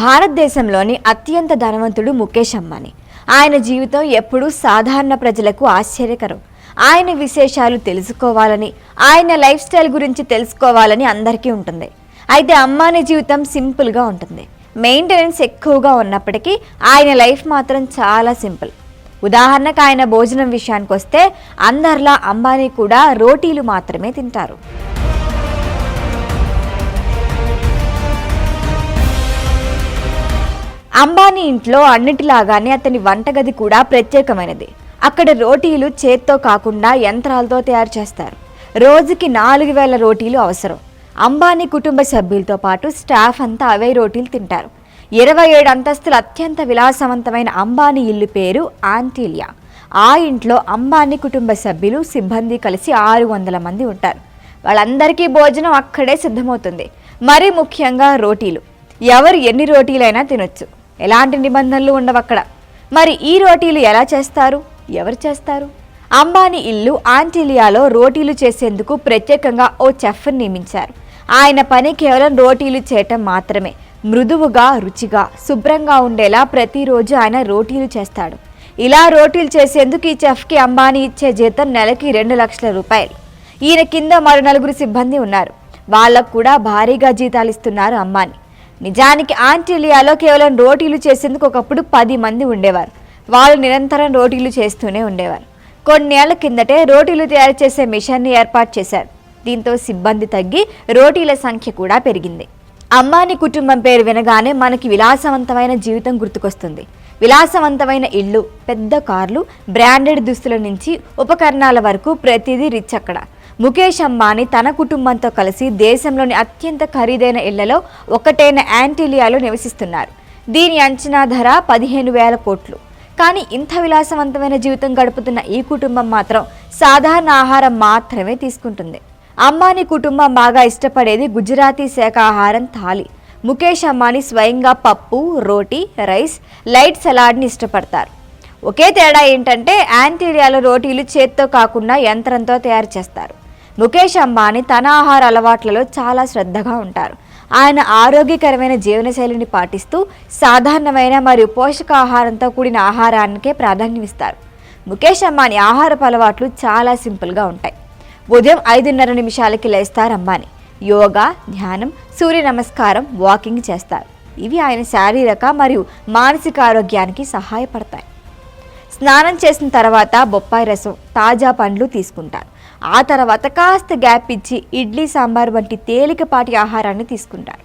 భారతదేశంలోని అత్యంత ధనవంతుడు ముఖేష్ అంబానీ. ఆయన జీవితం ఎప్పుడూ సాధారణ ప్రజలకు ఆశ్చర్యకరం. ఆయన విశేషాలు తెలుసుకోవాలని ఆయన లైఫ్ స్టైల్ గురించి తెలుసుకోవాలని అందరికీ ఉంటుంది. అయితే అంబానీ జీవితం సింపుల్గా ఉంటుంది. మెయింటెనెన్స్ ఎక్కువగా ఉన్నప్పటికీ ఆయన లైఫ్ మాత్రం చాలా సింపుల్. ఉదాహరణకు ఆయన భోజనం విషయానికి వస్తే అందరిలా అంబానీ కూడా రోటీలు మాత్రమే తింటారు. అంబానీ ఇంట్లో అన్నిటిలాగానే అతని వంటగది కూడా ప్రత్యేకమైనది. అక్కడ రోటీలు చేత్తో కాకుండా యంత్రాలతో తయారు చేస్తారు. రోజుకి నాలుగు వేల రోటీలు అవసరం. అంబానీ కుటుంబ సభ్యులతో పాటు స్టాఫ్ అంతా అవే రోటీలు తింటారు. ఇరవై ఏడు అంతస్తుల అత్యంత విలాసవంతమైన అంబానీ ఇల్లు పేరు ఆంటీలియా. ఆ ఇంట్లో అంబానీ కుటుంబ సభ్యులు సిబ్బంది కలిసి ఆరు వందల మంది ఉంటారు. వాళ్ళందరికీ భోజనం అక్కడే సిద్ధమవుతుంది. మరీ ముఖ్యంగా రోటీలు. ఎవరు ఎన్ని రోటీలైనా తినొచ్చు. ఎలాంటి నిబంధనలు ఉండవు అక్కడ మరి ఈ రోటీలు ఎలా చేస్తారు? ఎవరు చేస్తారు? అంబానీ ఇల్లు ఆంటిలియాలో రోటీలు చేసేందుకు ప్రత్యేకంగా ఓ చెఫ్ని నియమించారు. ఆయన పని కేవలం రోటీలు చేయటం మాత్రమే. మృదువుగా రుచిగా శుభ్రంగా ఉండేలా ప్రతిరోజు ఆయన రోటీలు చేస్తాడు. ఇలా రోటీలు చేసేందుకు ఈ చెఫ్కి అంబానీ ఇచ్చే జీతం నెలకి రెండు లక్షల రూపాయలు. ఈయన కింద మరో నలుగురు సిబ్బంది ఉన్నారు. వాళ్ళకు కూడా భారీగా జీతాలు ఇస్తున్నారు అంబానీ. నిజానికి ఆంటీలియాలో కేవలం రోటీలు చేసేందుకు ఒకప్పుడు పది మంది ఉండేవారు. వాళ్ళు నిరంతరం రోటీలు చేస్తూనే ఉండేవారు. కొన్నేళ్ళ కిందటే రోటీలు తయారు చేసే మిషన్ని ఏర్పాటు చేశారు. దీంతో సిబ్బంది తగ్గి రోటీల సంఖ్య కూడా పెరిగింది. అమ్మాని కుటుంబం పేరు వినగానే మనకి విలాసవంతమైన జీవితం గుర్తుకొస్తుంది. విలాసవంతమైన ఇళ్ళు పెద్ద కార్లు బ్రాండెడ్ దుస్తుల నుంచి ఉపకరణాల వరకు ప్రతిదీ రిచ్ అక్కడ. ముఖేష్ అంబానీ తన కుటుంబంతో కలిసి దేశంలోని అత్యంత ఖరీదైన ఇళ్ళలో ఒకటైన యాంటీలియాలో నివసిస్తున్నారు. దీని అంచనా ధర పదిహేను వేల కోట్లు. కానీ ఇంత విలాసవంతమైన జీవితం గడుపుతున్న ఈ కుటుంబం మాత్రం సాధారణ ఆహారం మాత్రమే తీసుకుంటుంది. అంబానీ కుటుంబం బాగా ఇష్టపడేది గుజరాతీ శాఖాహారం థాలి. ముఖేష్ అంబానీ స్వయంగా పప్పు రోటీ రైస్ లైట్ సలాడ్ని ఇష్టపడతారు. ఒకే తేడా ఏంటంటే యాంటీరియాలో రోటీలు చేత్తో కాకుండా యంత్రంతో తయారు చేస్తారు. ముఖేష్ అంబానీ తన ఆహార అలవాట్లలో చాలా శ్రద్ధగా ఉంటారు. ఆయన ఆరోగ్యకరమైన జీవనశైలిని పాటిస్తూ సాధారణమైన మరియు పోషకాహారంతో కూడిన ఆహారానికే ప్రాధాన్యమిస్తారు. ముఖేష్ అంబానీ ఆహారపు అలవాట్లు చాలా సింపుల్గా ఉంటాయి. ఉదయం ఐదున్నర నిమిషాలకి లేస్తారు అంబానీ. యోగా ధ్యానం సూర్య నమస్కారం వాకింగ్ చేస్తారు. ఇవి ఆయన శారీరక మరియు మానసిక ఆరోగ్యానికి సహాయపడతాయి. స్నానం చేసిన తర్వాత బొప్పాయి రసం తాజా పండ్లు తీసుకుంటారు. ఆ తర్వాత కాస్త గ్యాప్ ఇచ్చి ఇడ్లీ సాంబార్ వంటి తేలికపాటి ఆహారాన్ని తీసుకుంటారు.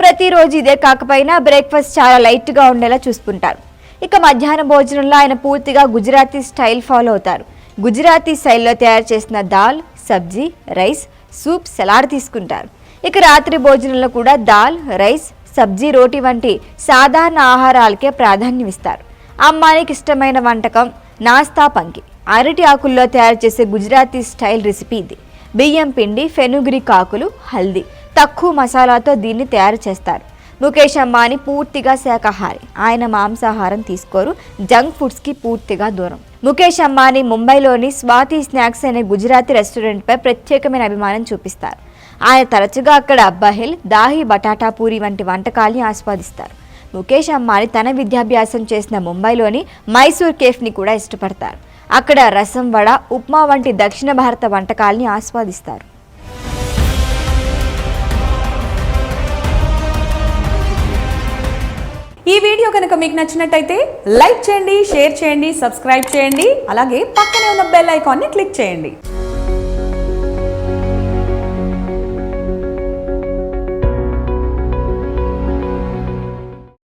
ప్రతిరోజు ఇదే కాకపోయినా బ్రేక్ఫాస్ట్ చాలా లైట్గా ఉండేలా చూసుకుంటారు. ఇక మధ్యాహ్న భోజనంలో ఆయన పూర్తిగా గుజరాతీ స్టైల్ ఫాలో అవుతారు. గుజరాతీ స్టైల్లో తయారు చేసిన దాల్ సబ్జీ రైస్ సూప్ సలాడ్ తీసుకుంటారు. ఇక రాత్రి భోజనంలో కూడా దాల్ రైస్ సబ్జీ రోటీ వంటి సాధారణ ఆహారాలకే ప్రాధాన్యం ఇస్తారు అమ్మాయికి ఇష్టమైన వంటకం నాస్తా పంకి. అరటి ఆకుల్లో తయారు చేసే గుజరాతీ స్టైల్ రెసిపీ ఇది. బియ్యం పిండి ఫెనుగ్రిక్ ఆకులు హల్దీ. తక్కువ మసాలాతో దీన్ని తయారు చేస్తారు. ముఖేష్ అంబానీ పూర్తిగా శాకాహారి. ఆయన మాంసాహారం తీసుకోరు. జంక్ ఫుడ్స్కి పూర్తిగా దూరం. ముఖేష్ అంబానీ ముంబైలోని స్వాతి స్నాక్స్ అనే గుజరాతీ రెస్టారెంట్పై ప్రత్యేకమైన అభిమానం చూపిస్తారు. ఆయన తరచుగా అక్కడ అబ్బాహిల్ దాహి బటాటా పూరి వంటి వంటకాల్ని ఆస్వాదిస్తారు. ముఖేష్ అంబానీ తన విద్యాభ్యాసం చేసిన ముంబైలోని మైసూర్ కేఫ్ని కూడా ఇష్టపడతారు. అక్కడ రసం వడ ఉప్మా వంటి దక్షిణ భారత వంటకాల్ని ఆస్వాదిస్తారు. ఈ వీడియో కనుక మీకు నచ్చినట్టయితే లైక్ చేయండి షేర్ చేయండి సబ్స్క్రైబ్ చేయండి అలాగే పక్కనే ఉన్న బెల్ ఐకాన్ని క్లిక్ చేయండి.